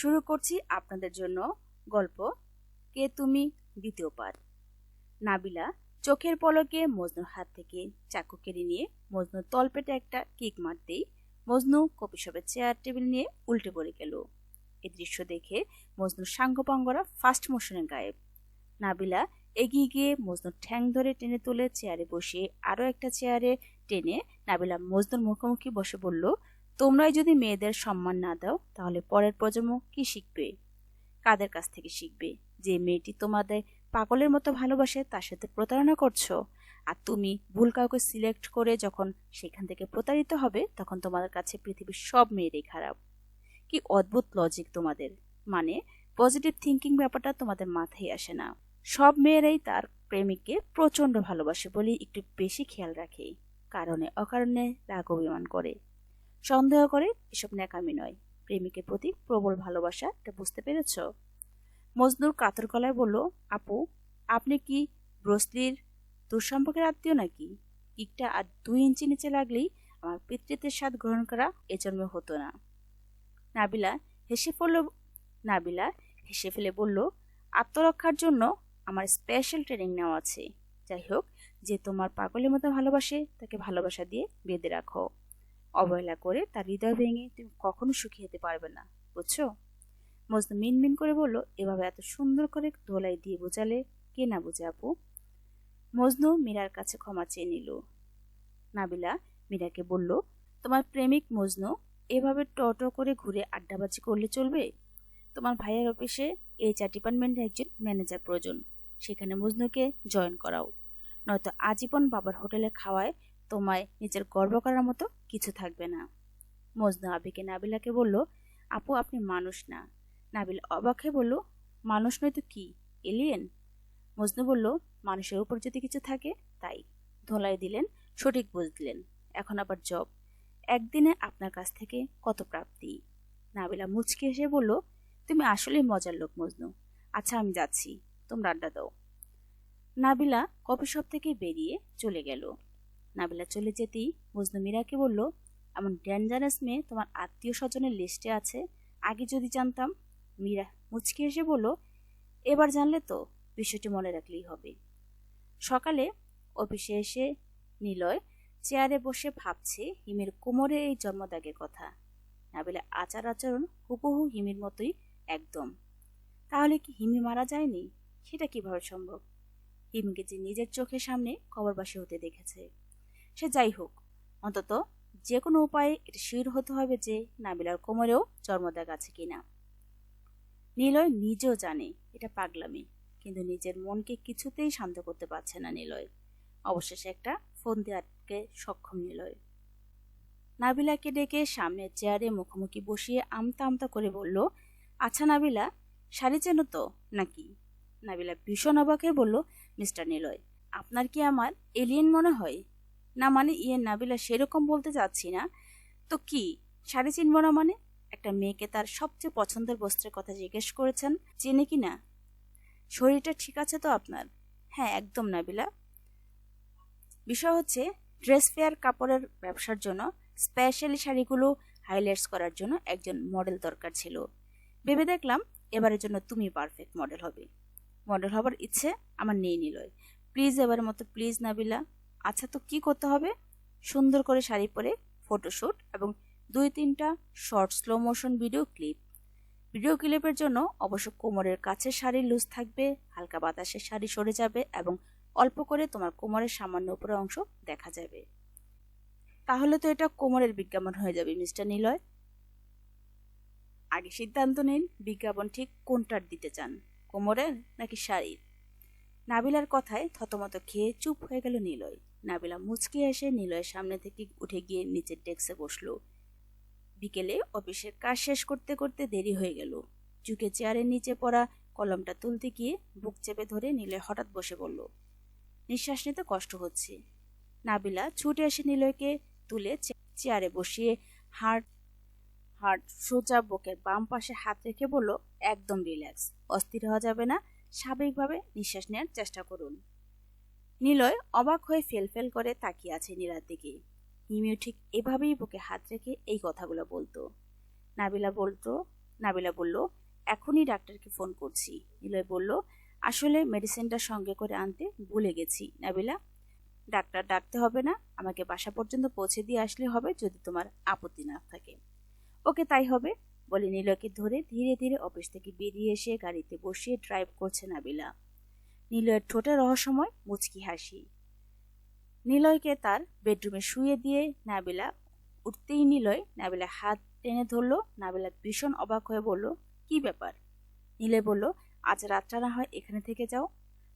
শুরু করছি আপনাদের জন্য গল্প কে তুমি দ্বিতীয় পাঠ নাবিলা চোখের পলকে মজনুর হাত থেকে চাকু কেড়ে নিয়ে মজনুর তলপেটে একটা কিক মারতেই মজনু কপিসবের চেয়ার টেবিল নিয়ে উল্টে পড়ে গেল। এ দৃশ্য দেখে মজনুর সাঙ্গপাঙ্গরা ফার্স্ট মোশনে গায়েব। নাবিলা এগিয়ে গিয়ে মজনুর ঠ্যাং ধরে টেনে তুলে চেয়ারে বসিয়ে আরও একটা চেয়ারে টেনে নাবিলা মজনুর মুখোমুখি বসে বলল তোমরাই যদি মেয়েদের সম্মান না দাও, তাহলে পরের প্রজন্ম কি শিখবে? কাদের কাছ থেকে শিখবে? যে মেয়েটি তোমাদের পাগলের মতো ভালোবাসে, তার সাথে প্রতারণা করছ? আর তুমি ভুল কাউকে সিলেক্ট করে যখন সেখান থেকে প্রতারিত হবে, তখন তোমাদের কাছে পৃথিবীর সব মেয়েরই খারাপ। কি অদ্ভুত লজিক তোমাদের। মানে পজিটিভ থিঙ্কিং ব্যাপারটা তোমাদের মাথায় আসে না। সব মেয়েরাই তার প্রেমিককে প্রচণ্ড ভালোবাসে বলে একটু বেশি খেয়াল রাখে। কারণে অকারণে রাগ অভিমান করে। সন্দেহ করে এসব ন্যাকামি নয়। প্রেমিকের প্রতি প্রবল ভালোবাসা, এটা বুঝতে পেরেছ? মজনুর কাতর গলায় বলল, আপু, আপনি কি ব্রসলির দুঃসম্পর্কের আত্মীয় নাকি? কিকটা আর দুই ইঞ্চি নিচে লাগলেই আমার পিতৃত্বের স্বাদ গ্রহণ করা এ জন্মে হতো না। নাবিলা হেসে পড়ল, নাবিলা হেসে ফেলে বলল, আত্মরক্ষার জন্য আমার স্পেশাল ট্রেনিং নেওয়া আছে। যাই হোক, যে তোমার পাগলের মতো ভালোবাসে, তাকে ভালোবাসা দিয়ে বেঁধে রাখো। অবহেলা করে তার হৃদয় ভেঙে তুমি কখনো সুখী হতে পারবে না, বুঝছ? মজনু মিনমিন করে বলল, এভাবে এত সুন্দর করে ধোলাই দিয়ে বোঝালে কে না বুঝে আপু? মজনু মীরার কাছে ক্ষমা চেয়ে নিল। নাবিলা মীরাকে বলল, তোমার প্রেমিক মজনু এভাবে টটো করে ঘুরে আড্ডাবাজি করলে চলবে? তোমার ভাইয়ের অফিসে এইচআর ডিপার্টমেন্টে একজন ম্যানেজার প্রয়োজন, সেখানে মজনুকে জয়েন করাও। নয়তো আজীবন বাবার হোটেলে খাওয়ায় তোমায় নিজের গর্ব করার মতো কিছু থাকবে না। মজনু আবিকে নাবিলাকে বলল, আপু, আপনি মানুষ না। নাবিল অবাক হয়ে বলল, মানুষ নয়তো কি? এলিয়েন? মজনু বলল, মানুষের উপর যদি কিছু থাকে, তাই। ধোলাই দিলেন, সঠিক বুঝ দিলেন। এখন আবার জব। একদিনে আপনার কাছ থেকে কত প্রাপ্তি? নাবিলা মুচকে এসে বলল, তুমি আসলে মজার লোক, মজনু। আচ্ছা আমি যাচ্ছি। তোমরা আড্ডা দাও। নাবিলা কফি শপ থেকে বেরিয়ে চলে গেল। নাবিলা চলে যেতেই মজনু মীরাকে বলল, এমন ডেঞ্জারাস মেয়ে তোমার আত্মীয় স্বজনের লিস্টে আছে? আগে যদি জানতাম। মীরা মুচকে এসে বলল, এবার জানলে তো বিষয়টি মনে রাখলেই হবে। সকালে অফিসে এসে নিলয় চেয়ারে বসে ভাবছে হিমের কোমরে এই জন্মদাগের কথা। নাবিলা আচার আচরণ হুবহু হিমির মতোই একদম। তাহলে কি হিমি মারা যায়নি? সেটা কীভাবে সম্ভব? হিমকে যে নিজের চোখের সামনে কবরবাসী হতে দেখেছে। সে যাই হোক, অন্তত যে কোনো উপায়ে এটা শির হতে হবে যে নাবিলার কোমরেও জন্মদাগ আছে কিনা। নিলয় নিজেও জানে এটা পাগলামি, কিন্তু নিজের মনকে কিছুতেই শান্ত করতে পারছে না নিলয়। অবশেষে একটা ফোন দেওয়াকে সক্ষম নিলয়। নাবিলাকে ডেকে সামনে চেয়ারে মুখোমুখি বসিয়ে আমতা আমতা করে বলল আচ্ছা নাবিলা, শাড়ি চেন তো নাকি? নাবিলা ভীষণ অবাকে বলল, মিস্টার নিলয়, আপনার কি আমার এলিয়েন মনে হয়? না মানে ইয়ে নাবিলা সেরকম বলতে চাচ্ছি না। তো কি? শাড়ি চিনব না মানে? একটা মেয়েকে তার সবচেয়ে পছন্দের বস্ত্রের কথা জিজ্ঞেস করেছেন, চেনে কি না? শরীরটা ঠিক আছে তো আপনার? হ্যাঁ একদম নাবিলা। বিষয় হচ্ছে, ড্রেস ফেয়ার কাপড়ের ব্যবসার জন্য স্পেশালি শাড়িগুলো হাইলাইটস করার জন্য একজন মডেল দরকার ছিল। ভেবে দেখলাম, এবারের জন্য তুমি পারফেক্ট মডেল হবে। মডেল হবার ইচ্ছে আমার নেই নিলয়। প্লিজ এবারের মতো প্লিজ নাবিলা। আচ্ছা তো কি করতে হবে? সুন্দর করে শাড়ি পরে ফটোশ্যুট এবং দুই তিনটা short slow motion video clip video ক্লিপের জন্য অবশ্য কোমরের কাছে শাড়ি লুজ থাকবে, হালকা বাতাসে শাড়ি সরে যাবে এবং অল্প করে তোমার কোমরের সামান্য উপরের অংশ দেখা যাবে। তাহলে তো এটা কোমরের বিজ্ঞাপন হয়ে যাবে, মিস্টার নিলয়। আগে সিদ্ধান্ত নিন বিজ্ঞাপন ঠিক কোনটার দিতে চান, কোমরের নাকি শাড়ির? নাবিলার কথায় থতমত খেয়ে চুপ হয়ে গেল নিলয়। নাবিলা মুচকে এসে নিলয়ের সামনে থেকে উঠে গিয়ে নিচের ডেস্কে বসল। বিকেলে অফিসের কাজ শেষ করতে করতে দেরি হয়ে গেল। চুকে চেয়ারের নিচে পড়া কলমটা তুলতে গিয়ে বুক চেপে ধরে নিলয় হঠাৎ বসে পড়ল। নিঃশ্বাস নিতে কষ্ট হচ্ছে। নাবিলা ছুটে এসে নিলয়কে তুলে চেয়ারে বসিয়ে হার্ট হার্ট সোজা বুকের বাম পাশে হাত রেখে বলল, একদম রিল্যাক্স। অস্থির হওয়া যাবে না। স্বাভাবিকভাবে নিঃশ্বাস নেওয়ার চেষ্টা করুন। নিলয় অবাক হয়ে ফেল ফেল করে তাকিয়ে আছে নীলার দিকে হিমিও ঠিক এভাবেই বুকে হাত রেখে এই কথাগুলো বলতো। নাবিলা বলতো, নাবিলা বলল, এখনই ডাক্তারকে ফোন করছি। নিলয় বলল, আসলে মেডিসিনটা সঙ্গে করে আনতে ভুলে গেছি, নাবিলা। ডাক্তার ডাকতে হবে না, আমাকে বাসা পর্যন্ত পৌঁছে দিয়ে আসলে হবে যদি তোমার আপত্তি না থাকে। ওকে, তাই হবে? বলে নিলয়কে ধরে ধীরে ধীরে অফিস থেকে বেরিয়ে এসে গাড়িতে বসিয়ে ড্রাইভ করছে নাবিলা। নিলয়ের ঠোঁটে রহস্যময় মুচকি হাসি। নিলয়কে তার বেডরুমে শুয়ে দিয়ে নাবিলা, উঠতেই নিলয় নাবিলা হাত টেনে ধরলো। নাবিলা ভীষণ অবাক হয়ে বলল, কি ব্যাপার? নিলয় বলল, আজ রাতটা না হয় এখানে থেকে যাও।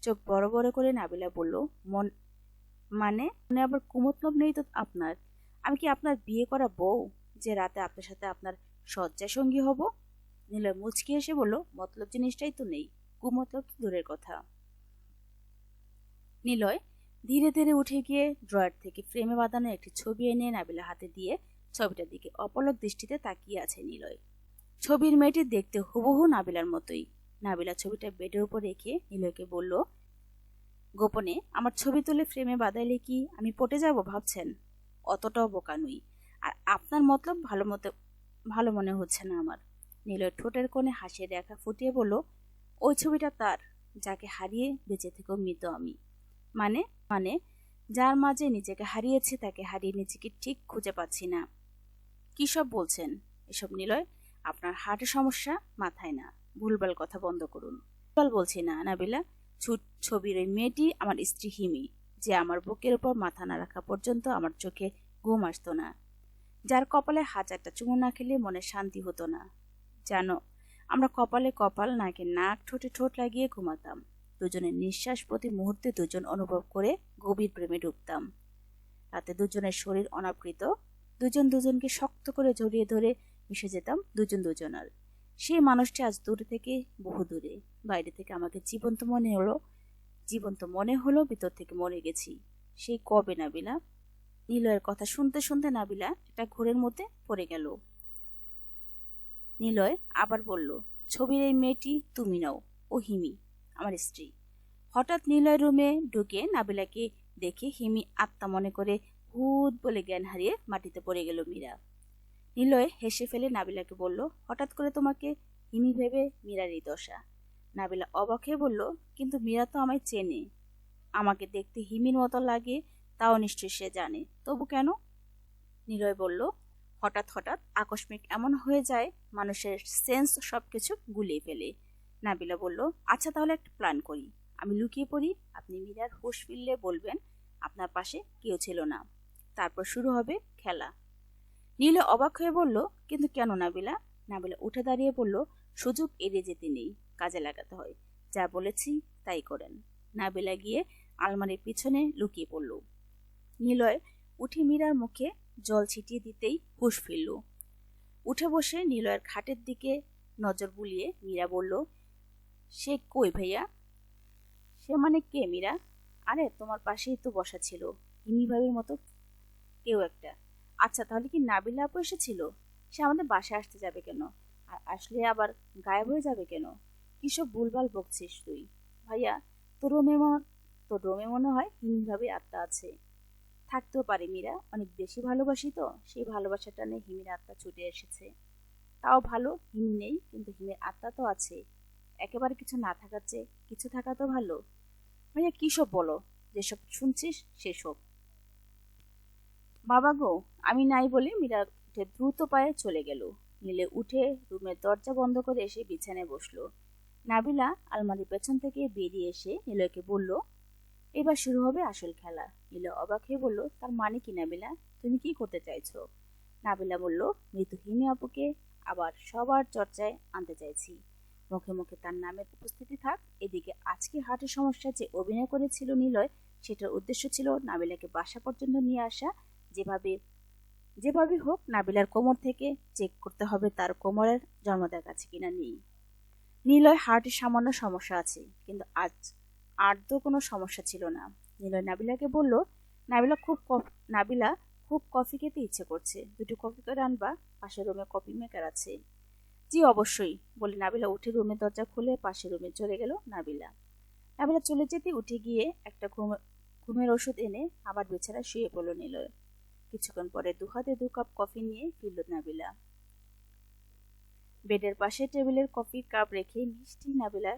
চোখ বড় বড় করে নাবিলা বলল, মন মানে? মনে আবার কুমতলব নেই তো আপনার? আমি কি আপনার বিয়ে করা বউ? যে রাতে আপনার সাথে আপনার শয্যা সঙ্গী হব? নিলয় মুচকি এসে বলল, মতলব জিনিসটাই তো নেই। কুমতলব দূরের কথা। নিলয় ধীরে ধীরে উঠে গিয়ে ড্রয়ার থেকে ফ্রেমে বাঁধানো একটি ছবি এনে নাবিলা হাতে দিয়ে ছবিটার দিকে অপলক দৃষ্টিতে তাকিয়ে আছে নিলয়। ছবির মেয়েটি দেখতে হুবহু নাবিলার মতোই। নাবিলা ছবিটা বেডের উপর রেখে নিলয়কে বলল, গোপনে, আমার ছবি তুলে ফ্রেমে বাঁধাইলে কি আমি পটে যাব ভাবছেন? অতটাও বোকা নই। আর আপনার মতলব ভালো মতো, ভালো মনে হচ্ছে না আমার। নিলয় ঠোঁটের কোণে হাসির রেখা ফুটিয়ে বলল, ওই ছবিটা তার, যাকে হারিয়ে বেঁচে থেকেও মৃত আমি। মানে মানে যার মাঝে নিজেকে হারিয়েছে, তাকে হারিয়ে নিজেকে ঠিক খুঁজে পাচ্ছি না। কি সব বলছেন? এসব নিলয়, আপনার হার্টের সমস্যা মাথায় না। ভুলভাল কথা বন্ধ করুন। ভুলভাল বলছি না, নাবিলা। ছবির ওই মেয়েটি আমার স্ত্রী হিমি, যে আমার বুকের উপর মাথা না রাখা পর্যন্ত আমার চোখে ঘুম আসতো না। যার কপালে হাজারটা চুমু না খেলে মনে শান্তি হতো না। জানো, আমরা কপালে কপাল, নাকে নাক, ঠোঁটে ঠোঁট লাগিয়ে ঘুমাতাম। দুজনের নিঃশ্বাস প্রতি মুহূর্তে দুজন অনুভব করে গভীর প্রেমে ঢুকতাম তাতে দুজনের শরীর অনাবৃত, দুজন দুজনকে শক্ত করে জড়িয়ে ধরে মিশে যেতাম দুজন দুজনার। সেই মানুষটি আজ দূরে থেকে বহু দূরে, বাইরে থেকে আমাকে জীবন্ত মনে হলো, জীবন্ত মনে হলো, ভিতর থেকে মরে গেছি। সেই কবে নাবিলা? নিলয়ের কথা শুনতে শুনতে নাবিলা একটা ঘোরের মধ্যে পড়ে গেল। নিলয় আবার বলল, ছবির এই মেয়েটি তুমি নাও ও হিমি আমার স্ত্রী। হঠাৎ নিলয় রুমে ঢুকে নাবিলাকে দেখে হিমি আত্মা মনে করে ভূত বলে জ্ঞান হারিয়ে মাটিতে পড়ে গেল মীরা। নিলয় হেসে ফেলে নাবিলাকে বলল, হঠাৎ করে তোমাকে হিমি ভেবে মীরার দশা। নাবিলা অবাক হয়ে বলল, কিন্তু মীরা তো আমায় চেনে। আমাকে দেখতে হিমির মতো লাগে, তাও নিশ্চয়ই সে জানে। তবু কেন নিলয় বলল, হঠাৎ হঠাৎ আকস্মিক এমন হয়ে যায়, মানুষের সেন্স সবকিছু গুলিয়ে ফেলে। নাবিলা বলল আচ্ছা তাহলে একটা প্ল্যান করি। আমি লুকিয়ে পড়ি, আপনি মীরার হুশ ফিরলে বলবেন, আপনার পাশে কেউ ছিল না। তারপর শুরু হবে খেলা। নীলে অবাক হয়ে বলল, কিন্তু কেন নাবিলা? নাবিলা উঠে দাঁড়িয়ে বলল, সুযোগ এড়িয়ে যেতে নেই, কাজে লাগাতে হয়। যা বলেছি, তাই করেন। নাবিলা গিয়ে আলমারির পিছনে লুকিয়ে পড়ল। নিলয় উঠে মীরার মুখে জল ছিটিয়ে দিতেই হুশ ফিরল। উঠে বসে নিলয়ের খাটের দিকে নজর বুলিয়ে মীরা বলল সে কই ভাইয়া? সে মানে কে মীরা? আরে, তোমার পাশেই তো বসা ছিল। হিমি ভাবির মতো কেউ একটা। আচ্ছা তাহলে কি নাবিলা আপু এসেছিল? সে আমাদের বাসায় আসতে যাবে কেন? আর আসলে আবার গায়েব হয়ে যাবে কেন? কিসব ভুলভাল বকছিস তুই? ভাইয়া, তোর রোমে তোর রোমে মনে হয় হিমি ভাবির আত্মা আছে। থাকতেও পারে মীরা, অনেক বেশি ভালোবাসি তো, সেই ভালোবাসাটা নিয়ে হিমির আত্মা ছুটে এসেছে। তাও ভালো, হিমি নেই, কিন্তু হিমের আত্মা তো আছে। একেবারে কিছু না থাকার চেয়ে কিছু থাকা তো ভালো। ভাইয়া, কী সব বলো? যেসব শুনছিস, সেসব। বাবা গো, আমি নাই বলে মীরা উঠে দ্রুত পায়ে চলে গেল। নীলে উঠে রুমের দরজা বন্ধ করে এসে বিছানায় বসল। নাবিলা আলমারির পেছন থেকে বেরিয়ে এসে নীলয়কে বলল, এবার শুরু হবে আসল খেলা। নীল অবাক হয়ে বলল, তার মানে কি নাবিলা? তুমি কি করতে চাইছো? নাবিলা বলল মৃত হিমি আপুকে আবার সবার চর্চায় আনতে চাইছি। মুখে মুখে তার নামের উপস্থিতি থাক। এদিকে আজকে হার্টের সমস্যা যে অভিনয় করেছিল নিলয়, সেটার উদ্দেশ্য ছিল নাবিলাকে বাসা পর্যন্ত নিয়ে আসা। যেভাবে যেভাবে হোক নাবিলার কোমর থেকে চেক করতে হবে তার কোমরের জন্মদার কাছে কিনা নেই। নিলয় হার্টের সামান্য সমস্যা আছে, কিন্তু আজ আর তো কোনো সমস্যা ছিল না। নিলয় নাবিলাকে বলল, নাবিলা খুব নাবিলা খুব কফি খেতে ইচ্ছে করছে। দুটো কফি করে আনবা, পাশের রুমে কফি মেকার আছে। জি, অবশ্যই। বলে নাবিলা উঠে রুমের দরজা খুলে পাশের রুমে চলে গেল নাবিলা। নাবিলা চলে যেতে উঠে গিয়ে একটা ঘুম, ঘুমের ওষুধ এনে আবার বেচারা শুয়ে পড়ল নিলয়। কিছুক্ষণ পরে দু হাতে দু কাপ কফি নিয়ে ফিরল নাবিলা। বেডের পাশে টেবিলের কফির কাপ রেখে মিষ্টি নাবিলা,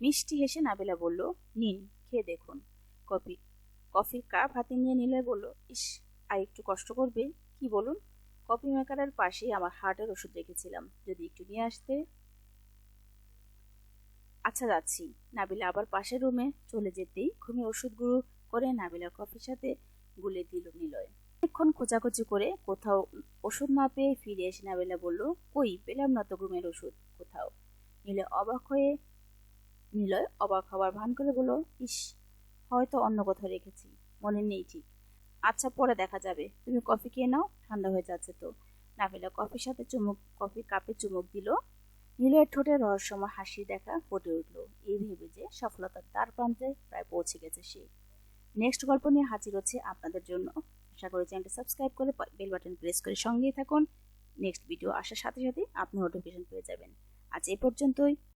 মিষ্টি হেসে নাবিলা বলল, নিন, খেয়ে দেখুন। কফি, কফির কাপ হাতে নিয়ে নিলে বলল, ইস, আর একটু কষ্ট করবে? কি বলুন? কফি মেকারের পাশেই আমার হার্টের ওষুধ রেখেছিলাম। যদি একটু নিয়ে আসতে? আচ্ছা যাচ্ছি। নাবিলা আবার পাশের রুমে চলে যেতেই ঘুমে ওষুধগুলো করে নাবিলা কফির সাথে গুলে দিল নিলয়। অনেকক্ষণ খোঁচাখুচি করে কোথাও ওষুধ না পেয়ে ফিরে এসে নাবিলা বলল, কই, পেলাম না তো ঘুমের ওষুধ, কোথাও? নিলয় অবাক হয়ে, নিলয় অবাক হওয়ার ভান করে বলল, ইস, হয়তো অন্য কোথাও রেখেছি। মনে নেই ঠিক। আচ্ছা পরে দেখা যাবে। তুমি কফি খেয়ে নাও, ঠান্ডা হয়ে যাচ্ছে তো। নাবিলা কফির সাথে চুমুক কফি কাপে চুমুক দিল। নীলয়ের ঠোঁটে রহস্যময় হাসি দেখা ফুটে উঠল। এই ভেবে যে সফলতার দ্বার প্রান্তে প্রায় পৌঁছে গেছে সে। নেক্সট গল্প নিয়ে হাজির হচ্ছে আপনাদের জন্য। আশা করি চ্যানেলটি সাবস্ক্রাইব করে বেল বাটন প্রেস করে সঙ্গেই থাকুন। নেক্সট ভিডিও আসার সাথে সাথে আপনি নোটিফিকেশন পেয়ে যাবেন। আজ এই পর্যন্তই।